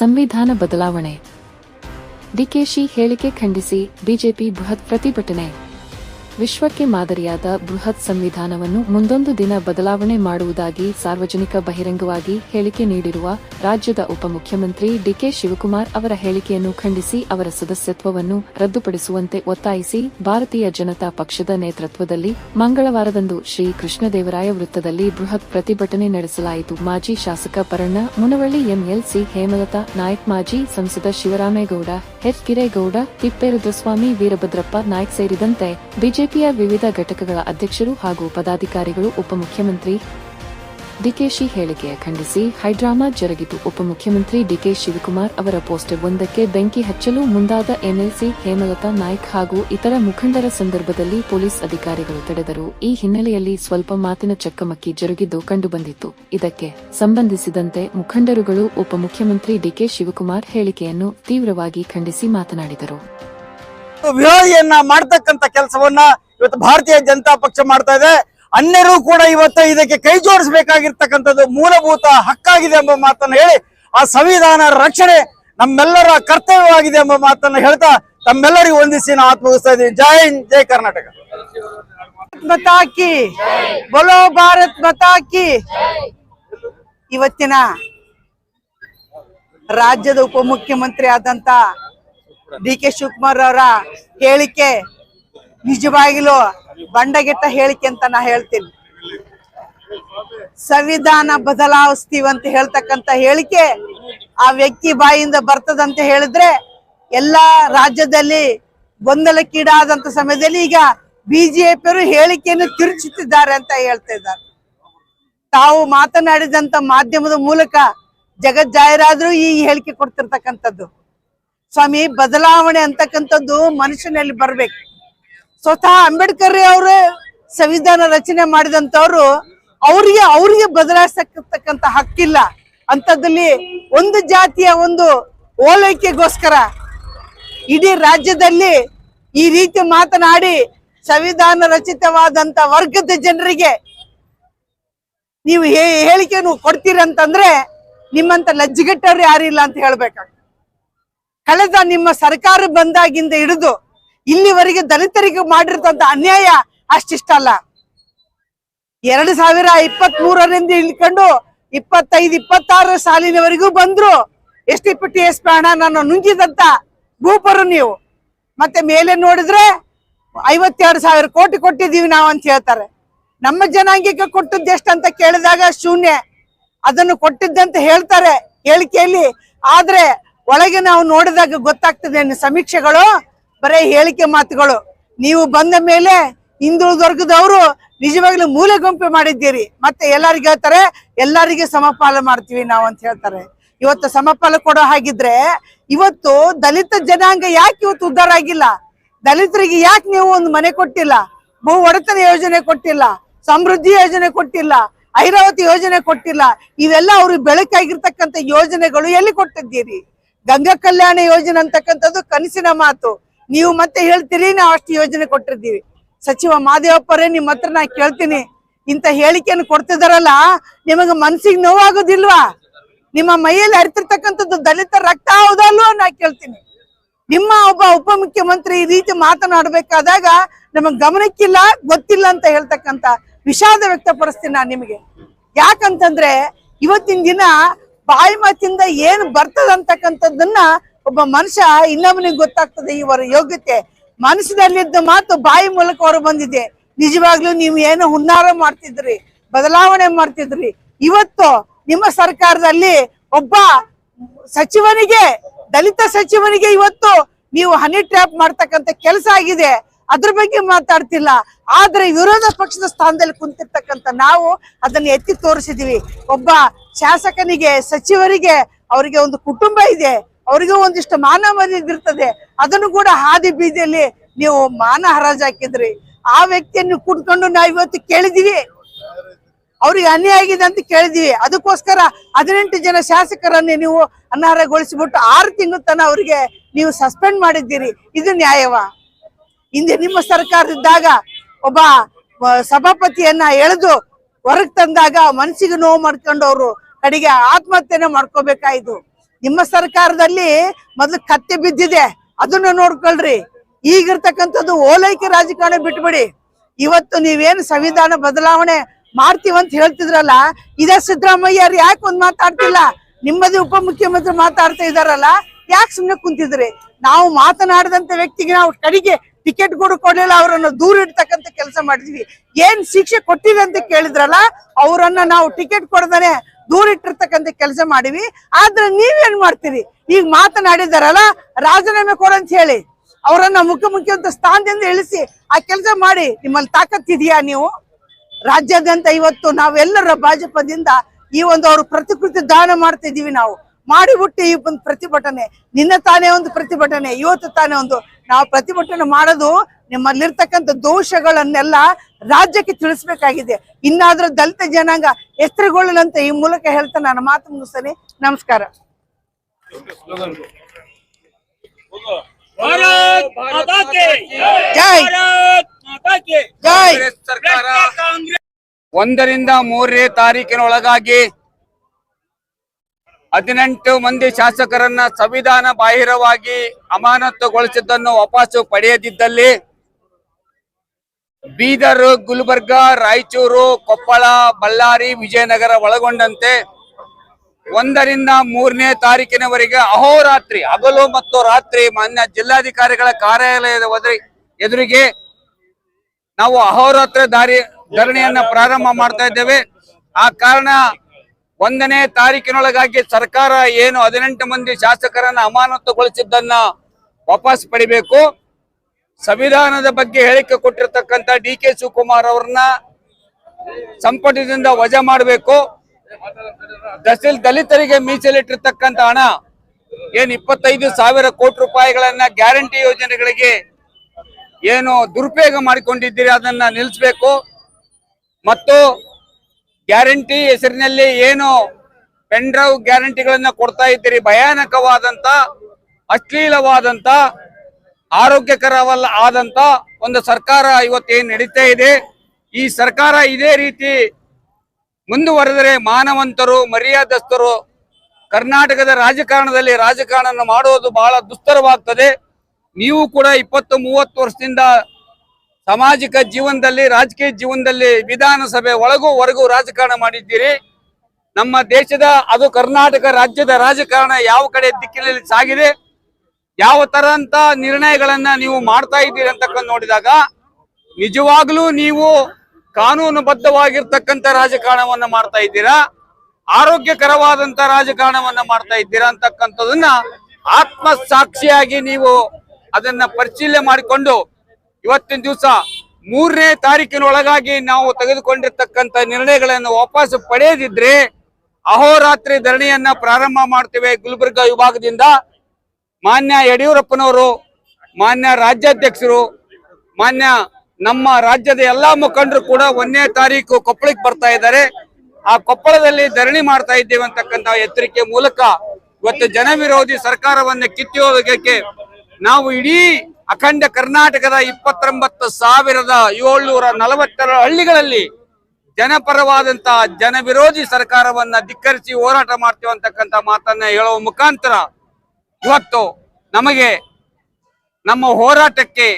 ಸಂವಿಧಾನ ಬದಲಾವಣೆ. ಡಿಕೆಶಿ ಹೇಳಿಕೆ ಖಂಡಿಸಿ ಬಿಜೆಪಿ ಬೃಹತ್ ಪ್ರತಿಭಟನೆ. ವಿಶ್ವಕ್ಕೆ ಮಾದರಿಯಾದ ಬೃಹತ್ ಸಂವಿಧಾನವನ್ನು ಮುಂದೊಂದು ದಿನ ಬದಲಾವಣೆ ಮಾಡುವುದಾಗಿ ಸಾರ್ವಜನಿಕ ಬಹಿರಂಗವಾಗಿ ಹೇಳಿಕೆ ನೀಡಿರುವ ರಾಜ್ಯದ ಉಪಮುಖ್ಯಮಂತ್ರಿ ಡಿಕೆ ಶಿವಕುಮಾರ್ ಅವರ ಹೇಳಿಕೆಯನ್ನು ಖಂಡಿಸಿ ಅವರ ಸದಸ್ಯತ್ವವನ್ನು ರದ್ದುಪಡಿಸುವಂತೆ ಒತ್ತಾಯಿಸಿ ಭಾರತೀಯ ಜನತಾ ಪಕ್ಷದ ನೇತೃತ್ವದಲ್ಲಿ ಮಂಗಳವಾರದಂದು ಶ್ರೀ ಕೃಷ್ಣದೇವರಾಯ ವೃತ್ತದಲ್ಲಿ ಬೃಹತ್ ಪ್ರತಿಭಟನೆ ನಡೆಸಲಾಯಿತು. ಮಾಜಿ ಶಾಸಕ ಪರಣ್ಣ ಮುನವಳ್ಳಿ, ಎಂಎಲ್ಸಿ ಹೇಮಲತಾ, ನಾಯಕ್ ಮಾಜಿ ಸಂಸದ ಶಿವರಾಮೇಗೌಡ, ಎಚ್. ಕಿರೇಗೌಡ, ತಿಪ್ಪೇರುದ್ರಸ್ವಾಮಿ, ವೀರಭದ್ರಪ್ಪ ನಾಯ್ಕ್ ಸೇರಿದಂತೆ ಬಿಜೆಪಿಯ ವಿವಿಧ ಘಟಕಗಳ ಅಧ್ಯಕ್ಷರು ಹಾಗೂ ಪದಾಧಿಕಾರಿಗಳು ಉಪಮುಖ್ಯಮಂತ್ರಿ ಡಿಕೆಶಿ ಹೇಳಿಕೆ ಖಂಡಿಸಿ. ಹೈಡ್ರಾಮಾ ಜರುಗಿತು. ಉಪಮುಖ್ಯಮಂತ್ರಿ ಡಿಕೆ ಶಿವಕುಮಾರ್ ಅವರ ಪೋಸ್ಟರ್ ಒಂದಕ್ಕೆ ಬೆಂಕಿ ಹಚ್ಚಲು ಮುಂದಾದ ಎಂಎಲ್ಸಿ ಹೇಮಲತಾ ನಾಯ್ಕ್ ಹಾಗೂ ಇತರ ಮುಖಂಡರ ಸಂದರ್ಭದಲ್ಲಿ ಪೊಲೀಸ್ ಅಧಿಕಾರಿಗಳು ತಡೆದರು. ಈ ಹಿನ್ನೆಲೆಯಲ್ಲಿ ಸ್ವಲ್ಪ ಮಾತಿನ ಚಕ್ಕಮಕ್ಕಿ ಜರುಗಿದ್ದು ಕಂಡುಬಂದಿತ್ತು. ಇದಕ್ಕೆ ಸಂಬಂಧಿಸಿದಂತೆ ಮುಖಂಡರುಗಳು ಉಪಮುಖ್ಯಮಂತ್ರಿ ಡಿಕೆ ಶಿವಕುಮಾರ್ ಹೇಳಿಕೆಯನ್ನು ತೀವ್ರವಾಗಿ ಖಂಡಿಸಿ ಮಾತನಾಡಿದರು. ವಿರೋಧಿಯನ್ನ ಮಾಡ್ತಕ್ಕಂತ ಕೆಲಸವನ್ನ ಇವತ್ತು ಭಾರತೀಯ ಜನತಾ ಪಕ್ಷ ಮಾಡ್ತಾ ಇದೆ. ಅನ್ಯರು ಕೂಡ ಇವತ್ತು ಇದಕ್ಕೆ ಕೈ ಜೋಡಿಸಬೇಕಾಗಿರ್ತಕ್ಕಂಥದ್ದು ಮೂಲಭೂತ ಹಕ್ಕಾಗಿದೆ ಎಂಬ ಮಾತನ್ನ ಹೇಳಿ ಆ ಸಂವಿಧಾನ ರಕ್ಷಣೆ ನಮ್ಮೆಲ್ಲರ ಕರ್ತವ್ಯವಾಗಿದೆ ಎಂಬ ಮಾತನ್ನ ಹೇಳ್ತಾ ತಮ್ಮೆಲ್ಲರಿಗೂ ವಂದಿಸಿ ನಾವು ಆತ್ಮಗಿಸ್ತಾ ಇದ್ದೀವಿ ಜೈ ಹಿಂದ್, ಜೈ ಕರ್ನಾಟಕ. ಮತಾ ಬಲೋ ಬೋಲೋ ಭಾರತ್ ಮತಾಕಿ ಇವತ್ತಿನ ರಾಜ್ಯದ ಉಪಮುಖ್ಯಮಂತ್ರಿ ಆದಂತ ಡಿ ಕೆ ಶಿವಕುಮಾರ್ ಅವರ ಹೇಳಿಕೆ ನಿಜವಾಗಿಲೂ ಬಂಡಗೆಟ್ಟ ಹೇಳಿಕೆ ಅಂತ ನಾ ಹೇಳ್ತೀನಿ. ಸಂವಿಧಾನ ಬದಲಾವಿಸ್ತೀವಿ ಅಂತ ಹೇಳ್ತಕ್ಕಂತ ಹೇಳಿಕೆ ಆ ವ್ಯಕ್ತಿ ಬಾಯಿಂದ ಬರ್ತದಂತ ಹೇಳಿದ್ರೆ ಎಲ್ಲಾ ರಾಜ್ಯದಲ್ಲಿ ಗೊಂದಲಕ್ಕೀಡಾದಂತ ಸಮಯದಲ್ಲಿ ಈಗ ಬಿಜೆಪಿಯವರು ಹೇಳಿಕೆಯನ್ನು ತಿರುಚುತ್ತಿದ್ದಾರೆ ಅಂತ ಹೇಳ್ತಾ ಇದ್ದಾರೆ. ತಾವು ಮಾತನಾಡಿದಂತ ಮಾಧ್ಯಮದ ಮೂಲಕ ಜಗತ್ ಈ ಹೇಳಿಕೆ ಕೊಡ್ತಿರ್ತಕ್ಕಂಥದ್ದು. ಸ್ವಾಮಿ, ಬದಲಾವಣೆ ಅಂತಕ್ಕಂಥದ್ದು ಮನುಷ್ಯನಲ್ಲಿ ಬರ್ಬೇಕು. ಸ್ವತಃ ಅಂಬೇಡ್ಕರ್ ಅವರು ಸಂವಿಧಾನ ರಚನೆ ಮಾಡಿದಂತವ್ರು ಅವ್ರಿಗೆ ಅವ್ರಿಗೆ ಬದಲಾಯಿಸತಕ್ಕಂತ ಹಕ್ಕಿಲ್ಲ. ಅಂತದಲ್ಲಿ ಒಂದು ಜಾತಿಯ ಒಂದು ಓಲೈಕೆಗೋಸ್ಕರ ಇಡೀ ರಾಜ್ಯದಲ್ಲಿ ಈ ರೀತಿ ಮಾತನಾಡಿ ಸಂವಿಧಾನ ರಚಿತವಾದಂತ ವರ್ಗದ ಜನರಿಗೆ ನೀವು ಹೇಳಿಕೆಯನ್ನು ಕೊಡ್ತೀರಂತಂದ್ರೆ ನಿಮ್ಮಂತ ಲಜ್ಜಿಗಟ್ಟವ್ರು ಯಾರಿಲ್ಲ ಅಂತ ಹೇಳ್ಬೇಕಾಗ್ತದೆ. ಕಳೆದ ನಿಮ್ಮ ಸರ್ಕಾರ ಬಂದಾಗಿಂದ ಹಿಡಿದು ಇಲ್ಲಿವರೆಗೆ ದಲಿತರಿಗೆ ಮಾಡಿರ್ತಂತ ಅನ್ಯಾಯ ಅಷ್ಟಿಷ್ಟಲ್ಲ ಎರಡು ಸಾವಿರ ಇಪ್ಪತ್ತ್ ಮೂರರಿಂದ ಇಳ್ಕೊಂಡು ಇಪ್ಪತ್ತೈದು ಇಪ್ಪತ್ತಾರು ಸಾಲಿನವರೆಗೂ ಬಂದ್ರು. ಎಷ್ಟು ಟಿ ಎಸ್ ಪ್ರಾಣ ನಾನು ನುಂಗಿದಂತ ಭೂಪರು ನೀವು. ಮತ್ತೆ ಮೇಲೆ ನೋಡಿದ್ರೆ ಐವತ್ತೆರಡು ಸಾವಿರ ಕೋಟಿ ಕೊಟ್ಟಿದ್ದೀವಿ ನಾವು ಅಂತ ಹೇಳ್ತಾರೆ. ನಮ್ಮ ಜನಾಂಗಕ್ಕೆ ಕೊಟ್ಟದ್ದು ಅಂತ ಕೇಳಿದಾಗ ಶೂನ್ಯ. ಅದನ್ನು ಕೊಟ್ಟಿದ್ದಂತ ಹೇಳ್ತಾರೆ, ಹೇಳಿಕೆಯಲ್ಲಿ. ಆದ್ರೆ ಒಳಗೆ ನಾವು ನೋಡಿದಾಗ ಗೊತ್ತಾಗ್ತದೆ ಸಮೀಕ್ಷೆಗಳು, ಬರೀ ಹೇಳಿಕೆ ಮಾತುಗಳು. ನೀವು ಬಂದ ಮೇಲೆ ಹಿಂದುಳಿದ ವರ್ಗದವರು ನಿಜವಾಗ್ಲೂ ಮೂಲೆ ಗುಂಪು ಮಾಡಿದ್ದೀರಿ. ಮತ್ತೆ ಎಲ್ಲರಿಗೂ ಹೇಳ್ತಾರೆ, ಎಲ್ಲರಿಗೆ ಸಮಪಾಲ ಮಾಡ್ತೀವಿ ನಾವು ಅಂತ ಹೇಳ್ತಾರೆ. ಇವತ್ತು ಸಮಪಾಲ ಕೊಡೋ ಹಾಗಿದ್ರೆ, ಇವತ್ತು ದಲಿತ ಜನಾಂಗ ಯಾಕೆ ಇವತ್ತು ಉದ್ಧಾರ ಆಗಿಲ್ಲ? ದಲಿತರಿಗೆ ಯಾಕೆ ನೀವು ಒಂದು ಮನೆ ಕೊಟ್ಟಿಲ್ಲ? ಭೂ ಒಡೆತನ ಯೋಜನೆ ಕೊಟ್ಟಿಲ್ಲ? ಸಮೃದ್ಧಿ ಯೋಜನೆ ಕೊಟ್ಟಿಲ್ಲ? ಐರಾವತಿ ಯೋಜನೆ ಕೊಟ್ಟಿಲ್ಲ? ಇವೆಲ್ಲ ಅವ್ರಿಗೆ ಬೆಳಕಾಗಿರ್ತಕ್ಕಂಥ ಯೋಜನೆಗಳು ಎಲ್ಲಿ ಕೊಟ್ಟಿದ್ದೀರಿ? ಗಂಗಾ ಕಲ್ಯಾಣ ಯೋಜನೆ ಅಂತಕ್ಕಂಥದ್ದು ಕನಸಿನ ಮಾತು. ನೀವು ಮತ್ತೆ ಹೇಳ್ತೀರಿ, ನಾವು ಅಷ್ಟು ಯೋಜನೆ ಕೊಟ್ಟಿರ್ತೀವಿ. ಸಚಿವ ಮಾದೇವಪ್ಪರೇ ನಿಮ್ಮ ಹತ್ರ ನಾ ಕೇಳ್ತೀನಿ. ಇಂಥ ಹೇಳಿಕೆಯನ್ನು ಕೊಡ್ತಿದಾರಲ್ಲ, ನಿಮಗೆ ಮನಸ್ಸಿಗೆ ನೋವಾಗೋದಿಲ್ವಾ? ನಿಮ್ಮ ಮೈಯಲ್ಲಿ ಹರಿತಿರ್ತಕ್ಕಂಥದ್ದು ದಲಿತ ರಕ್ತ ಹೌದಲ್ವೋ ನಾ ಕೇಳ್ತೀನಿ. ನಿಮ್ಮ ಒಬ್ಬ ಉಪಮುಖ್ಯಮಂತ್ರಿ ಈ ರೀತಿ ಮಾತನಾಡಬೇಕಾದಾಗ ನಮಗ್ ಗಮನಕ್ಕಿಲ್ಲ, ಗೊತ್ತಿಲ್ಲ ಅಂತ ಹೇಳ್ತಕ್ಕಂಥ ವಿಷಾದ ವ್ಯಕ್ತಪಡಿಸ್ತೀನಿ ನಾನು ನಿಮಗೆ. ಯಾಕಂತಂದ್ರೆ, ಇವತ್ತಿನ ದಿನ ಬಾಯಿ ಮಾತಿಂದ ಏನ್ ಬರ್ತದ ಅಂತಕ್ಕಂಥದ್ದನ್ನ ಒಬ್ಬ ಮನುಷ್ಯ ಇನ್ನೊಬ್ಬನಿಗೆ ಗೊತ್ತಾಗ್ತದೆ ಇವರ ಯೋಗ್ಯತೆ. ಮನಸ್ಸಿನಲ್ಲಿದ್ದ ಮಾತು ಬಾಯಿ ಮೂಲಕ ಹೊರ ಬಂದಿದೆ. ನಿಜವಾಗ್ಲೂ ನೀವು ಏನು ಹುನ್ನಾರ ಮಾಡ್ತಿದ್ರಿ, ಬದಲಾವಣೆ ಮಾಡ್ತಿದ್ರಿ. ಇವತ್ತು ನಿಮ್ಮ ಸರ್ಕಾರದಲ್ಲಿ ಒಬ್ಬ ಸಚಿವನಿಗೆ, ದಲಿತ ಸಚಿವನಿಗೆ ಇವತ್ತು ನೀವು ಹನಿ ಟ್ರ್ಯಾಪ್ ಮಾಡ್ತಕ್ಕಂತ ಕೆಲಸ ಆಗಿದೆ. ಅದ್ರ ಬಗ್ಗೆ ಮಾತಾಡ್ತಿಲ್ಲ. ಆದ್ರೆ ವಿರೋಧ ಪಕ್ಷದ ಸ್ಥಾನದಲ್ಲಿ ಕುಂತಿರ್ತಕ್ಕಂಥ ನಾವು ಅದನ್ನ ಎತ್ತಿ ತೋರಿಸಿದೀವಿ. ಒಬ್ಬ ಶಾಸಕನಿಗೆ, ಸಚಿವರಿಗೆ ಅವರಿಗೆ ಒಂದು ಕುಟುಂಬ ಇದೆ, ಅವರಿಗೆ ಒಂದಿಷ್ಟು ಮಾನ ಮರ್ಯಾದೆ ಇರ್ತದೆ, ಅದನ್ನು ಕೂಡ ಹಾದಿ ಬೀದಿಯಲ್ಲಿ ನೀವು ಮಾನ ಹರಾಜ್ ಹಾಕಿದ್ರಿ. ಆ ವ್ಯಕ್ತಿಯನ್ನು ಕುಟ್ಕೊಂಡು ನಾವು ಇವತ್ತು ಕೇಳಿದೀವಿ ಅವ್ರಿಗೆ ಅನ್ಯಾಯ ಆಗಿದೆ ಅಂತ ಕೇಳಿದೀವಿ ಅದಕ್ಕೋಸ್ಕರ ಹದಿನೆಂಟು ಜನ ಶಾಸಕರನ್ನೇ ನೀವು ಅನರ್ಹಗೊಳಿಸಿಬಿಟ್ಟು ಆರು ತಿಂಗಳ ತನ ಅವರಿಗೆ ನೀವು ಸಸ್ಪೆಂಡ್ ಮಾಡಿದ್ದೀರಿ. ಇದು ನ್ಯಾಯವ? ಹಿಂದೆ ನಿಮ್ಮ ಸರ್ಕಾರದಿದ್ದಾಗ ಒಬ್ಬ ಸಭಾಪತಿಯನ್ನ ಎಳೆದು ಹೊರಗೆ ತಂದಾಗ ಮನಸ್ಸಿಗೆ ನೋವು ಮಾಡ್ಕೊಂಡು ಅವರು ಕಡೆಗೆ ಆತ್ಮಹತ್ಯೆನ ಮಾಡ್ಕೋಬೇಕಾಯ್ತು. ನಿಮ್ಮ ಸರ್ಕಾರದಲ್ಲಿ ಮೊದ್ಲು ಕತ್ತೆ ಬಿದ್ದಿದೆ. ಅದನ್ನ ನೋಡ್ಕೊಳ್ರಿ. ಈಗಿರ್ತಕ್ಕಂಥದ್ದು ಓಲೈಕೆ ರಾಜಕಾರಣ ಬಿಟ್ಬಿಡಿ. ಇವತ್ತು ನೀವೇನು ಸಂವಿಧಾನ ಬದಲಾವಣೆ ಮಾಡ್ತೀವಂತ ಹೇಳ್ತಿದ್ರಲ್ಲ, ಇದೇ ಸಿದ್ದರಾಮಯ್ಯ ಯಾಕೆ ಒಂದು ಮಾತಾಡ್ತಿಲ್ಲ? ನಿಮ್ಮದೇ ಉಪಮುಖ್ಯಮಂತ್ರಿ ಮಾತಾಡ್ತಾ ಇದಾರಲ್ಲ ಯಾಕೆ ಸುಮ್ಮನೆ ಕುಂತಿದ್ರಿ? ನಾವು ಮಾತನಾಡದಂತ ವ್ಯಕ್ತಿಗೆ ನಾವು ಕಡೆಗೆ ಟಿಕೆಟ್ ಕೂಡ ಕೊಡಲಿಲ್ಲ, ಅವರನ್ನ ದೂರ ಇಡ್ತಕ್ಕಂತ ಕೆಲಸ ಮಾಡಿದ್ವಿ. ಏನ್ ಶಿಕ್ಷೆ ಕೊಟ್ಟಿದೆ ಅಂತ ಕೇಳಿದ್ರಲ್ಲ, ಅವರನ್ನ ನಾವು ಟಿಕೆಟ್ ಕೊಡದಾನೆ ದೂರ ಇಟ್ಟಿರ್ತಕ್ಕಂತ ಕೆಲಸ ಮಾಡಿವಿ. ಆದ್ರೆ ನೀವೇನ್ ಮಾಡ್ತೀರಿ? ಈಗ ಮಾತನಾಡಿದಾರಲ್ಲ, ರಾಜೀನಾಮೆ ಕೊಡಂತ ಹೇಳಿ. ಅವರನ್ನ ಮುಖ್ಯಮಂತ್ರಿ ಸ್ಥಾನದಿಂದ ಇಳಿಸಿ ಆ ಕೆಲಸ ಮಾಡಿ. ನಿಮ್ಮಲ್ಲಿ ತಾಕತ್ತಿದೆಯಾ ನೀವು? ರಾಜ್ಯಾದ್ಯಂತ ಇವತ್ತು ನಾವೆಲ್ಲರ ಭಾಜಪದಿಂದ ಈ ಒಂದು ಅವರು ಪ್ರತಿಕೃತಿ ದಾನ ಮಾಡ್ತಾ ಇದೀವಿ ನಾವು. ಮಾಡಿಬಿಟ್ಟು ಈ ಒಂದು ಪ್ರತಿಭಟನೆ. ನಿನ್ನ ತಾನೇ ಒಂದು ಪ್ರತಿಭಟನೆ, ಇವತ್ತು ತಾನೇ ಒಂದು ನಾವು ಪ್ರತಿಭಟನೆ ಮಾಡೋದು ನಿಮ್ಮಲ್ಲಿರ್ತಕ್ಕಂತ ದೋಷಗಳನ್ನೆಲ್ಲ ರಾಜ್ಯಕ್ಕೆ ತಿಳಿಸ್ಬೇಕಾಗಿದೆ. ಇನ್ನಾದ್ರೂ ದಲಿತ ಜನಾಂಗ ಹೆಸರುಗೊಳ್ಳಲಂತ ಈ ಮೂಲಕ ಹೇಳ್ತಾ ನಾನು ಮಾತು ಮುಗಿಸ್ತೇನೆ. ನಮಸ್ಕಾರ. ಒಂದರಿಂದ ಮೂರನೇ ತಾರೀಕಿನ ಒಳಗಾಗಿ ಹದಿನೆಂಟು ಮಂದಿ ಶಾಸಕರನ್ನ ಸಂವಿಧಾನ ಬಾಹಿರವಾಗಿ ಅಮಾನತುಗೊಳಿಸಿದ್ದನ್ನು ವಾಪಸ್ ಪಡೆಯದಿದ್ದಲ್ಲಿ ಬೀದರ್, ಗುಲ್ಬರ್ಗ, ರಾಯಚೂರು, ಕೊಪ್ಪಳ, ಬಳ್ಳಾರಿ, ವಿಜಯನಗರ ಒಳಗೊಂಡಂತೆ ಒಂದರಿಂದ ಮೂರನೇ ತಾರೀಕಿನವರೆಗೆ ಅಹೋರಾತ್ರಿ, ಹಗಲು ಮತ್ತು ರಾತ್ರಿ ಮಾನ್ಯ ಜಿಲ್ಲಾಧಿಕಾರಿಗಳ ಕಾರ್ಯಾಲಯದ ಎದುರಿಗೆ ನಾವು ಅಹೋರಾತ್ರ ದಾರಿ ಧರಣಿಯನ್ನ ಪ್ರಾರಂಭ ಮಾಡ್ತಾ ಇದ್ದೇವೆ. ಆ ಕಾರಣ ಒಂದನೇ ತಾರೀಕಿನೊಳಗಾಗಿ ಸರ್ಕಾರ ಏನು ಹದಿನೆಂಟು ಮಂದಿ ಶಾಸಕರನ್ನ ಅಮಾನತುಗೊಳಿಸಿದ್ದನ್ನ ವಾಪಸ್ ಪಡಿಬೇಕು. ಸಂವಿಧಾನದ ಬಗ್ಗೆ ಹೇಳಿಕೆ ಕೊಟ್ಟಿರತಕ್ಕಂತ ಡಿ ಕೆ ಶಿವಕುಮಾರ್ ಅವ್ರನ್ನ ಸಂಪುಟದಿಂದ ವಜಾ ಮಾಡಬೇಕು. ದಸಿಲ್ ದಲಿತರಿಗೆ ಮೀಸಲಿಟ್ಟಿರ್ತಕ್ಕಂತ ಹಣ ಏನ್ ಇಪ್ಪತ್ತೈದು ಸಾವಿರ ಕೋಟಿ ರೂಪಾಯಿಗಳನ್ನ ಗ್ಯಾರಂಟಿ ಯೋಜನೆಗಳಿಗೆ ಏನು ದುರುಪಯೋಗ ಮಾಡಿಕೊಂಡಿದ್ದೀರಿ, ಅದನ್ನ ನಿಲ್ಲಿಸಬೇಕು ಮತ್ತು ಗ್ಯಾರಂಟಿ ಹೆಸರಿನಲ್ಲಿ ಏನು ಪೆನ್ ಡ್ರೈವ್ ಗ್ಯಾರಂಟಿಗಳನ್ನ ಕೊಡ್ತಾ ಇದ್ದೀರಿ, ಭಯಾನಕವಾದಂತ, ಅಶ್ಲೀಲವಾದಂತ, ಆರೋಗ್ಯಕರವಲ್ಲ ಆದಂತ ಒಂದು ಸರ್ಕಾರ ಇವತ್ತು ನಡೀತಾ ಇದೆ. ಈ ಸರ್ಕಾರ ಇದೇ ರೀತಿ ಮುಂದುವರೆದರೆ ಮಾನವಂತರು, ಮರ್ಯಾದಸ್ಥರು, ಕರ್ನಾಟಕದ ರಾಜಕಾರಣದಲ್ಲಿ ರಾಜಕಾರಣ ಮಾಡುವುದು ಬಹಳ ದುಸ್ತರವಾಗ್ತದೆ. ನೀವು ಕೂಡ ಇಪ್ಪತ್ತು, ಮೂವತ್ತು ವರ್ಷದಿಂದ ಸಾಮಾಜಿಕ ಜೀವನದಲ್ಲಿ, ರಾಜಕೀಯ ಜೀವನದಲ್ಲಿ, ವಿಧಾನಸಭೆ ಒಳಗೂ ಹೊರಗೂ ರಾಜಕಾರಣ ಮಾಡಿದ್ದೀರಿ. ನಮ್ಮ ದೇಶದ, ಅದು ಕರ್ನಾಟಕ ರಾಜ್ಯದ ರಾಜಕಾರಣ ಯಾವ ಕಡೆ ದಿಕ್ಕಿನಲ್ಲಿ ಸಾಗಿದೆ, ಯಾವ ತರ ಅಂತ ನಿರ್ಣಯಗಳನ್ನ ನೀವು ಮಾಡ್ತಾ ಇದ್ದೀರಿ ಅಂತಕ್ಕ ನೋಡಿದಾಗ, ನಿಜವಾಗ್ಲೂ ನೀವು ಕಾನೂನುಬದ್ಧವಾಗಿರ್ತಕ್ಕಂಥ ರಾಜಕಾರಣವನ್ನ ಮಾಡ್ತಾ ಇದ್ದೀರಾ ಆರೋಗ್ಯಕರವಾದಂತ ರಾಜಕಾರಣವನ್ನ ಮಾಡ್ತಾ ಇದ್ದೀರಾ ಅಂತಕ್ಕಂಥದನ್ನ ಆತ್ಮ ಸಾಕ್ಷಿಯಾಗಿ ನೀವು ಅದನ್ನ ಪರಿಶೀಲನೆ ಮಾಡಿಕೊಂಡು ಇವತ್ತಿನ ದಿವಸ ಮೂರನೇ ತಾರೀಕಿನೊಳಗಾಗಿ ನಾವು ತೆಗೆದುಕೊಂಡಿರ್ತಕ್ಕಂತ ನಿರ್ಣಯಗಳನ್ನು ವಾಪಸ್ ಪಡೆಯದಿದ್ರೆ ಅಹೋರಾತ್ರಿ ಧರಣಿಯನ್ನ ಪ್ರಾರಂಭ ಮಾಡ್ತೇವೆ ಗುಲ್ಬರ್ಗ ವಿಭಾಗದಿಂದ. ಮಾನ್ಯ ಯಡಿಯೂರಪ್ಪನವರು, ಮಾನ್ಯ ರಾಜ್ಯಾಧ್ಯಕ್ಷರು, ಮಾನ್ಯ ನಮ್ಮ ರಾಜ್ಯದ ಎಲ್ಲಾ ಮುಖಂಡರು ಕೂಡ ಒಂದನೇ ತಾರೀಕು ಕೊಪ್ಪಳಕ್ಕೆ ಬರ್ತಾ ಇದ್ದಾರೆ. ಆ ಕೊಪ್ಪಳದಲ್ಲಿ ಧರಣಿ ಮಾಡ್ತಾ ಇದ್ದೇವೆ ಅಂತಕ್ಕಂಥ ಎಚ್ಚರಿಕೆ ಮೂಲಕ ಇವತ್ತು ಜನವಿರೋಧಿ ಸರ್ಕಾರವನ್ನು ಕಿತ್ತಿ ಹೋಗಕ್ಕೆ ನಾವು ಇಡೀ ಅಖಂಡ ಕರ್ನಾಟಕದ ಇಪ್ಪತ್ತೊಂಬತ್ತು ಸಾವಿರದ ಏಳ್ನೂರ ನಲವತ್ತೆರಡು ಹಳ್ಳಿಗಳಲ್ಲಿ ಜನಪರವಾದಂತಹ ಜನವಿರೋಧಿ ಸರ್ಕಾರವನ್ನ ಧಿಕ್ಕರಿಸಿ ಹೋರಾಟ ಮಾಡ್ತೀವಿ ಅಂತಕ್ಕಂಥ ಮಾತನ್ನ ಹೇಳುವ ಮುಖಾಂತರ ಇವತ್ತು ನಮಗೆ ನಮ್ಮ ಹೋರಾಟಕ್ಕೆ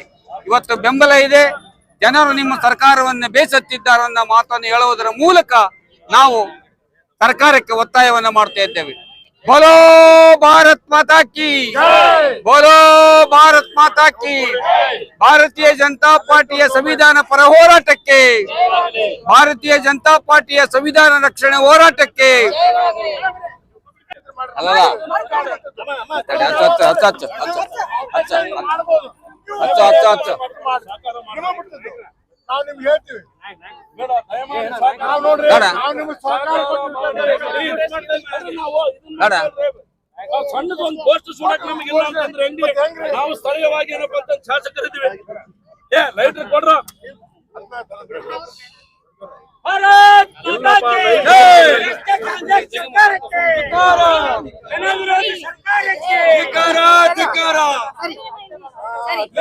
ಇವತ್ತು ಬೆಂಬಲ ಇದೆ. ಜನರು ನಿಮ್ಮ ಸರ್ಕಾರವನ್ನು ಬೇಸತ್ತಿದ್ದಾರೆ ಅನ್ನೋ ಮಾತನ್ನು ಹೇಳುವುದರ ಮೂಲಕ ನಾವು ಸರ್ಕಾರಕ್ಕೆ ಒತ್ತಾಯವನ್ನ ಮಾಡ್ತಾ ಇದ್ದೇವೆ. ಬೋಲೋ ಭಾರತ್ ಮಾತಾ ಕಿ ಬೋಲೋ ಭಾರತ್ ಮಾತಾ ಕಿ ಭಾರತೀಯ ಜನತಾ ಪಾರ್ಟಿಯ ಸಂವಿಧಾನ ಪರ ಹೋರಾಟಕ್ಕೆ ಭಾರತೀಯ ಜನತಾ ಪಾರ್ಟಿಯ ಸಂವಿಧಾನ ರಕ್ಷಣೆ ಹೋರಾಟಕ್ಕೆ ಅಲ್ಲಲ್ಲ ಸಣ್ಣದೊಂದು ಪೋಸ್ಟ್ ಸುಡಕ್ ನಮಗಿಲ್ಲ ಅಂತಂದ್ರೆ ಹೆಂಗ್ರಿ ನಾವು ಸ್ಥಳೀಯವಾಗಿ ಏನಪ್ಪ ಅಂತ ಶಾಸಕರಿದ್ದೀವಿ ಏ ಲೈಟರ್ ಕೊಡ್ರ! ಸರ್ಕಾರಕ್ಕೆ!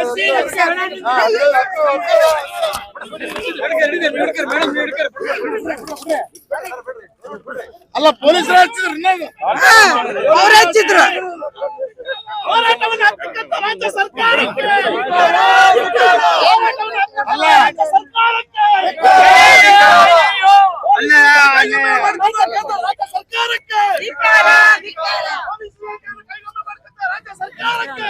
ಸರ್ಕಾರಕ್ಕೆ! ಅಲ್ಲ ಪೊಲೀಸರು ಹಚ್ಚಿದ್ರು ಅವ್ರು ಹಚ್ಚಿದ್ರು ಹೋರಾಟವನ್ನು ಹತ್ತಿಕ್ಕಂತ ರಾಜ್ಯ ಸರ್ಕಾರಕ್ಕೆ ಅಲ್ಲ ರಾಜ್ಯ ಸರ್ಕಾರಕ್ಕೆ ರಾಜ್ಯ ಸರ್ಕಾರಕ್ಕೆ ರಾಜ್ಯ ಸರ್ಕಾರಕ್ಕೆ